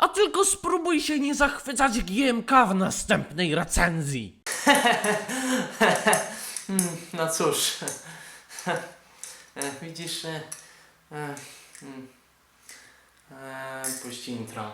A tylko spróbuj się nie zachwycać GMK w następnej recenzji. No cóż. Widzisz, e, e, mm, e, puść intro.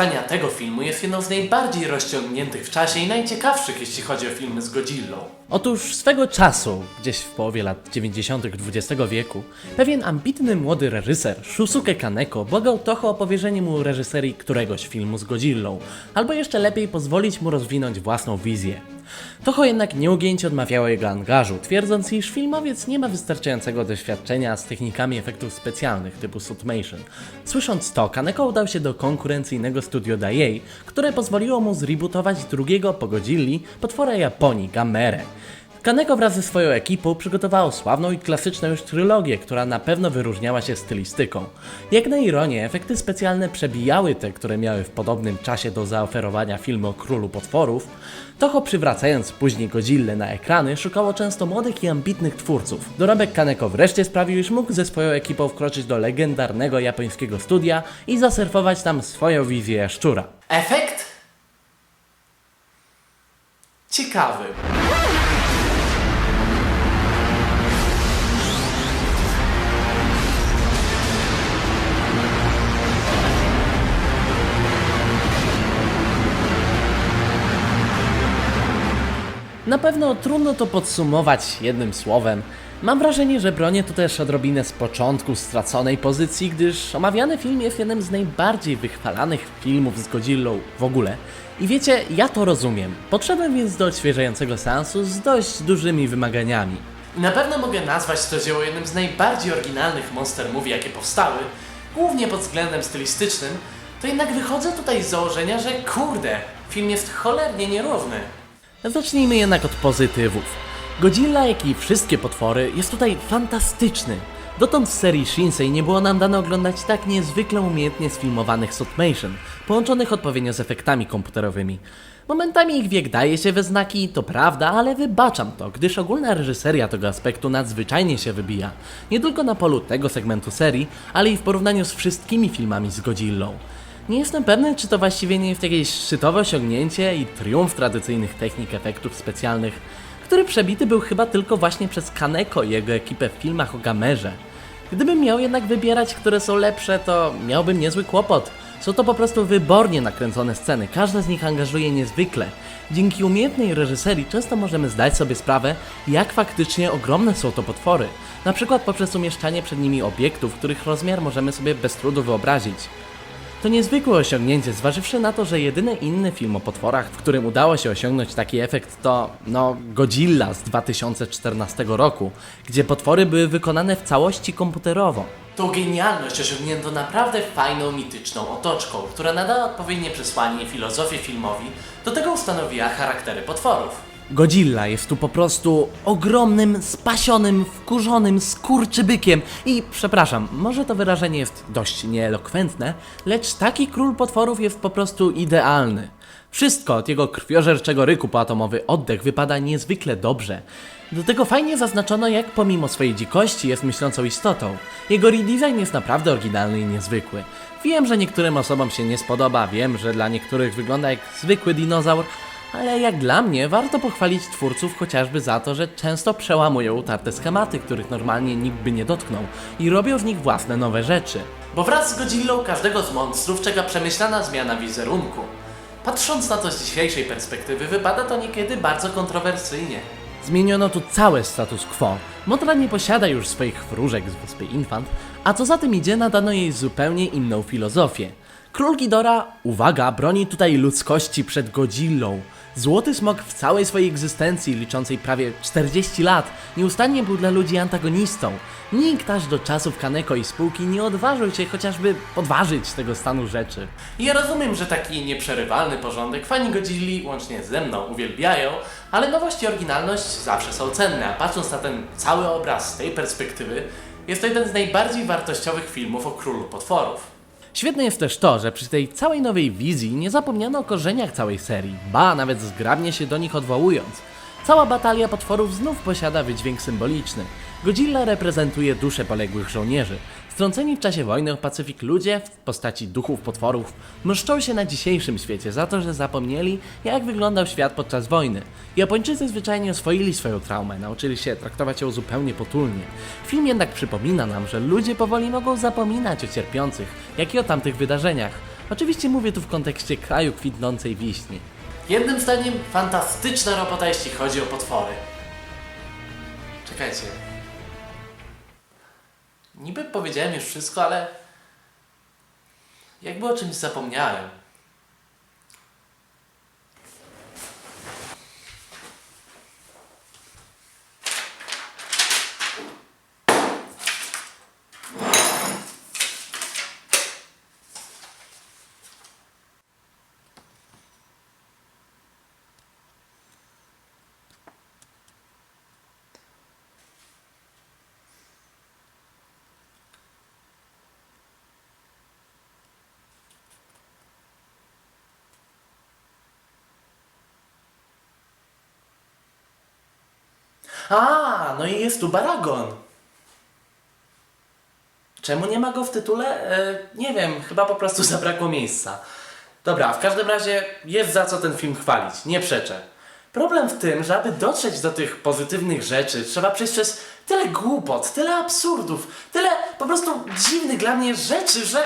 Powstania tego filmu jest jedną z najbardziej rozciągniętych w czasie i najciekawszych, jeśli chodzi o filmy z Godzillą. Otóż swego czasu, gdzieś w połowie lat 90. XX wieku, pewien ambitny młody reżyser Shusuke Kaneko błagał Toho o powierzenie mu reżyserii któregoś filmu z Godzillą, albo jeszcze lepiej pozwolić mu rozwinąć własną wizję. Toho jednak nieugięcie odmawiało jego angażu, twierdząc, iż filmowiec nie ma wystarczającego doświadczenia z technikami efektów specjalnych typu Suitmation. Słysząc to, Kaneko udał się do konkurencyjnego studio Daiei, które pozwoliło mu zrebootować drugiego po Godzilli potwora Japonii, Gamerę. Kaneko wraz ze swoją ekipą przygotowało sławną i klasyczną już trylogię, która na pewno wyróżniała się stylistyką. Jak na ironię, efekty specjalne przebijały te, które miały w podobnym czasie do zaoferowania filmu o królu potworów. Toho przywracając później Godzillę na ekrany, szukało często młodych i ambitnych twórców. Dorobek Kaneko wreszcie sprawił, iż mógł ze swoją ekipą wkroczyć do legendarnego japońskiego studia i zaserwować tam swoją wizję jaszczura. Efekt? Ciekawy. Na pewno trudno to podsumować jednym słowem. Mam wrażenie, że bronię tu też odrobinę z początku straconej pozycji, gdyż omawiany film jest jednym z najbardziej wychwalanych filmów z Godzillą w ogóle. I wiecie, ja to rozumiem. Podszedłem więc do odświeżającego seansu z dość dużymi wymaganiami. Na pewno mogę nazwać to dzieło jednym z najbardziej oryginalnych monster movie, jakie powstały, głównie pod względem stylistycznym, to jednak wychodzę tutaj z założenia, że kurde, film jest cholernie nierówny. Zacznijmy jednak od pozytywów. Godzilla, jak i wszystkie potwory, jest tutaj fantastyczny. Dotąd w serii Shinsei nie było nam dane oglądać tak niezwykle umiejętnie sfilmowanych Suitmation, połączonych odpowiednio z efektami komputerowymi. Momentami ich wiek daje się we znaki, to prawda, ale wybaczam to, gdyż ogólna reżyseria tego aspektu nadzwyczajnie się wybija. Nie tylko na polu tego segmentu serii, ale i w porównaniu z wszystkimi filmami z Godzillą. Nie jestem pewny, czy to właściwie nie jest jakieś szczytowe osiągnięcie i triumf tradycyjnych technik efektów specjalnych, który przebity był chyba tylko właśnie przez Kaneko i jego ekipę w filmach o Gamerze. Gdybym miał jednak wybierać, które są lepsze, to miałbym niezły kłopot. Są to po prostu wybornie nakręcone sceny, każda z nich angażuje niezwykle. Dzięki umiejętnej reżyserii często możemy zdać sobie sprawę, jak faktycznie ogromne są to potwory. Na przykład poprzez umieszczanie przed nimi obiektów, których rozmiar możemy sobie bez trudu wyobrazić. To niezwykłe osiągnięcie, zważywszy na to, że jedyny inny film o potworach, w którym udało się osiągnąć taki efekt to, no, Godzilla z 2014 roku, gdzie potwory były wykonane w całości komputerowo. Tą genialność osiągnięto naprawdę fajną, mityczną otoczką, która nadała odpowiednie przesłanie i filozofię filmowi, do tego ustanowiła charaktery potworów. Godzilla jest tu po prostu ogromnym, spasionym, wkurzonym skurczybykiem i przepraszam, może to wyrażenie jest dość nieelokwentne, lecz taki król potworów jest po prostu idealny. Wszystko od jego krwiożerczego ryku po atomowy oddech wypada niezwykle dobrze. Do tego fajnie zaznaczono, jak pomimo swojej dzikości jest myślącą istotą. Jego redesign jest naprawdę oryginalny i niezwykły. Wiem, że niektórym osobom się nie spodoba, wiem, że dla niektórych wygląda jak zwykły dinozaur, ale jak dla mnie warto pochwalić twórców chociażby za to, że często przełamują utarte schematy, których normalnie nikt by nie dotknął i robią z nich własne nowe rzeczy. Bo wraz z Godzillą każdego z monstrów czeka przemyślana zmiana wizerunku. Patrząc na to z dzisiejszej perspektywy, wypada to niekiedy bardzo kontrowersyjnie. Zmieniono tu całe status quo. Motra nie posiada już swoich wróżek z wyspy Infant, a co za tym idzie, nadano jej zupełnie inną filozofię. Król Ghidorah, uwaga, broni tutaj ludzkości przed Godzillą. Złoty smok w całej swojej egzystencji, liczącej prawie 40 lat, nieustannie był dla ludzi antagonistą. Nikt aż do czasów Kaneko i spółki nie odważył się chociażby podważyć tego stanu rzeczy. Ja rozumiem, że taki nieprzerywalny porządek fani Godzilli, łącznie ze mną, uwielbiają, ale nowość i oryginalność zawsze są cenne, a patrząc na ten cały obraz z tej perspektywy, jest to jeden z najbardziej wartościowych filmów o królu potworów. Świetne jest też to, że przy tej całej nowej wizji nie zapomniano o korzeniach całej serii, ba, nawet zgrabnie się do nich odwołując. Cała batalia potworów znów posiada wydźwięk symboliczny. Godzilla reprezentuje dusze poległych żołnierzy. Strąceni w czasie wojny o Pacyfik ludzie w postaci duchów potworów mszczą się na dzisiejszym świecie za to, że zapomnieli, jak wyglądał świat podczas wojny. Japończycy zwyczajnie oswoili swoją traumę, nauczyli się traktować ją zupełnie potulnie. Film jednak przypomina nam, że ludzie powoli mogą zapominać o cierpiących, jak i o tamtych wydarzeniach. Oczywiście mówię tu w kontekście kraju kwitnącej wiśni. Jednym zdaniem fantastyczna robota, jeśli chodzi o potwory. Czekajcie. Niby powiedziałem już wszystko, ale jakby o czymś zapomniałem. A, no i jest tu Baragon. Czemu nie ma go w tytule? E, nie wiem, chyba po prostu zabrakło miejsca. Dobra, w każdym razie jest za co ten film chwalić, nie przeczę. Problem w tym, że aby dotrzeć do tych pozytywnych rzeczy, trzeba przejść przez tyle głupot, tyle absurdów, tyle po prostu dziwnych dla mnie rzeczy, że...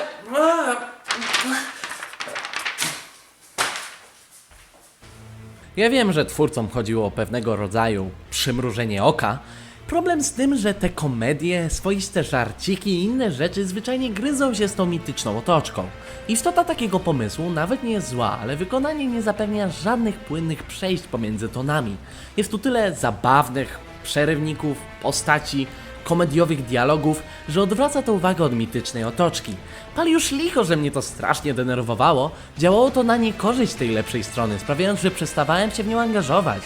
Ja wiem, że twórcom chodziło o pewnego rodzaju przymrużenie oka. Problem z tym, że te komedie, swoiste żarciki i inne rzeczy zwyczajnie gryzą się z tą mityczną otoczką. Istota takiego pomysłu nawet nie jest zła, ale wykonanie nie zapewnia żadnych płynnych przejść pomiędzy tonami. Jest tu tyle zabawnych przerywników, postaci, komediowych dialogów, że odwraca to uwagę od mitycznej otoczki. Pal już licho, że mnie to strasznie denerwowało, działało to na niekorzyść tej lepszej strony, sprawiając, że przestawałem się w nią angażować.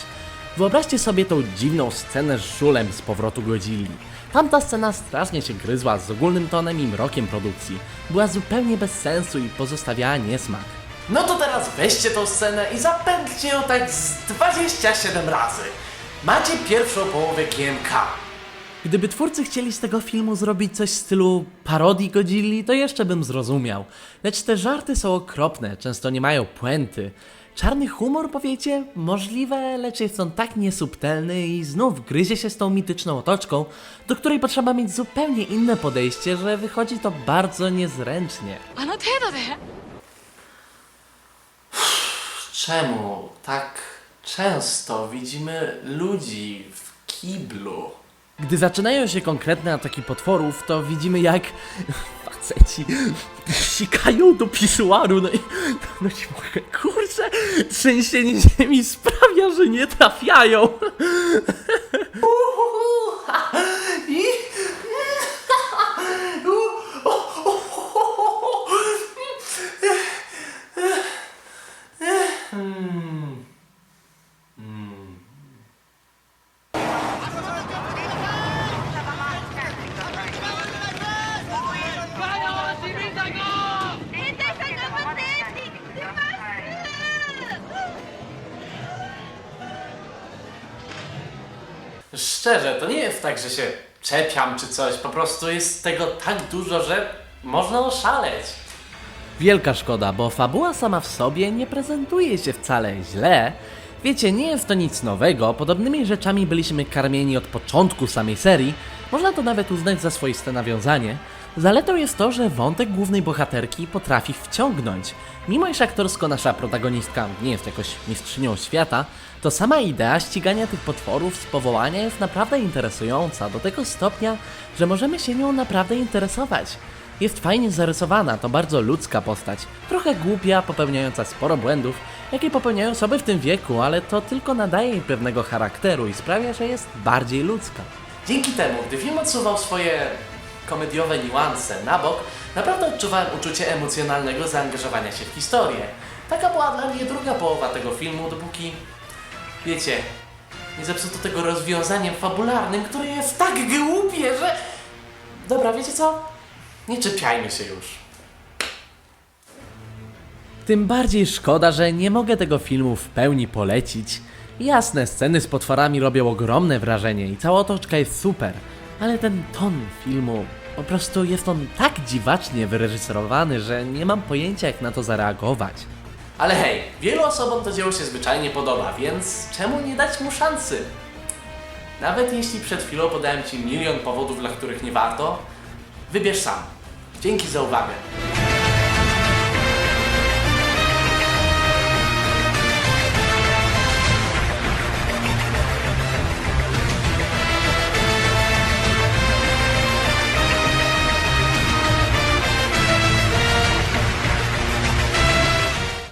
Wyobraźcie sobie tą dziwną scenę z żulem z powrotu Godzilli. Tamta scena strasznie się gryzła z ogólnym tonem i mrokiem produkcji. Była zupełnie bez sensu i pozostawiała niesmak. No to teraz weźcie tą scenę i zapędźcie ją tak z 27 razy. Macie pierwszą połowę GMK. Gdyby twórcy chcieli z tego filmu zrobić coś w stylu parodii Godzilli, to jeszcze bym zrozumiał. Lecz te żarty są okropne, często nie mają puenty. Czarny humor, powiecie? Możliwe, lecz jest on tak niesubtelny i znów gryzie się z tą mityczną otoczką, do której potrzeba mieć zupełnie inne podejście, że wychodzi to bardzo niezręcznie. Czemu tak często widzimy ludzi w kiblu? Gdy zaczynają się konkretne ataki potworów, to widzimy jak faceci sikają do pisuaru, no i no nie mogę, kurczę, trzęsienie ziemi sprawia, że nie trafiają. Szczerze, to nie jest tak, że się czepiam czy coś, po prostu jest tego tak dużo, że można oszaleć. Wielka szkoda, bo fabuła sama w sobie nie prezentuje się wcale źle. Wiecie, nie jest to nic nowego, podobnymi rzeczami byliśmy karmieni od początku samej serii, można to nawet uznać za swoiste nawiązanie. Zaletą jest to, że wątek głównej bohaterki potrafi wciągnąć. Mimo iż aktorsko nasza protagonistka nie jest jakoś mistrzynią świata, to sama idea ścigania tych potworów z powołania jest naprawdę interesująca, do tego stopnia, że możemy się nią naprawdę interesować. Jest fajnie zarysowana, to bardzo ludzka postać. Trochę głupia, popełniająca sporo błędów, jakie popełniają osoby w tym wieku, ale to tylko nadaje jej pewnego charakteru i sprawia, że jest bardziej ludzka. Dzięki temu, gdy film odsuwał swoje komediowe niuanse na bok, naprawdę odczuwałem uczucie emocjonalnego zaangażowania się w historię. Taka była dla mnie druga połowa tego filmu, dopóki, wiecie, nie zepsuto tego rozwiązaniem fabularnym, które jest tak głupie, że... Dobra, wiecie co? Nie czepiajmy się już. Tym bardziej szkoda, że nie mogę tego filmu w pełni polecić. Jasne, sceny z potworami robią ogromne wrażenie i cała otoczka jest super, ale ten ton filmu, po prostu jest on tak dziwacznie wyreżyserowany, że nie mam pojęcia jak na to zareagować. Ale hej, wielu osobom to dzieło się zwyczajnie podoba, więc czemu nie dać mu szansy? Nawet jeśli przed chwilą podałem Ci milion powodów, dla których nie warto, wybierz sam. Dzięki za uwagę.